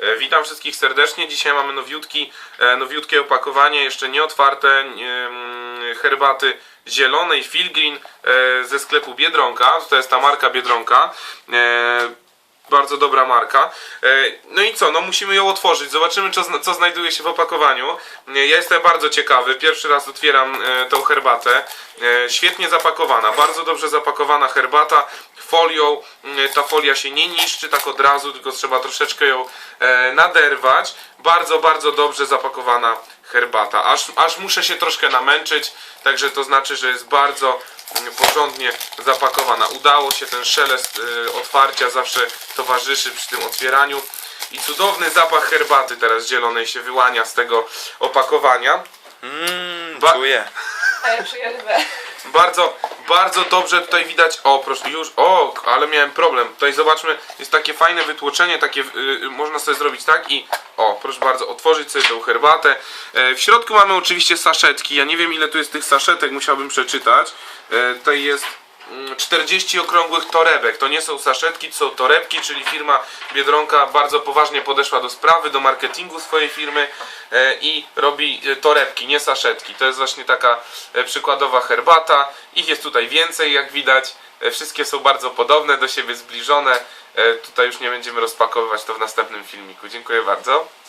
E, Witam wszystkich serdecznie. Dzisiaj mamy nowiutki, e, nowiutkie opakowanie, jeszcze nie otwarte em, herbaty zielonej Filgreen e, ze sklepu Biedronka. To jest ta marka Biedronka. Bardzo dobra marka. E, No i co? No musimy ją otworzyć. Zobaczymy, co, co znajduje się w opakowaniu. Ja jestem bardzo ciekawy. Pierwszy raz otwieram e, tą herbatę. E, Świetnie zapakowana. Bardzo dobrze zapakowana herbata. Folią. Ta folia się nie niszczy tak od razu, tylko trzeba troszeczkę ją naderwać. Bardzo, bardzo dobrze zapakowana herbata. Aż, aż muszę się troszkę namęczyć. Także to znaczy, że jest bardzo porządnie zapakowana. Udało się ten szelest y, otwarcia zawsze towarzyszy przy tym otwieraniu. I cudowny zapach herbaty teraz zielonej się wyłania z tego opakowania. Mmm, Ba- czuję. A ja. Bardzo, bardzo dobrze tutaj widać. O, proszę, już. O, ale miałem problem. Tutaj zobaczmy, jest takie fajne wytłoczenie, takie y, y, można sobie zrobić tak i proszę bardzo, otworzyć sobie tę herbatę. E, w środku mamy oczywiście saszetki. Ja nie wiem ile tu jest tych saszetek, musiałbym przeczytać. E, tutaj jest mm, 40 okrągłych torebek. To nie są saszetki, to są torebki, czyli firma Biedronka bardzo poważnie podeszła do sprawy, do marketingu swojej firmy e, i robi torebki, nie saszetki. To jest właśnie taka przykładowa herbata. Ich jest tutaj więcej, jak widać. Wszystkie są bardzo podobne, do siebie zbliżone. Tutaj już nie będziemy rozpakowywać to w następnym filmiku. Dziękuję bardzo.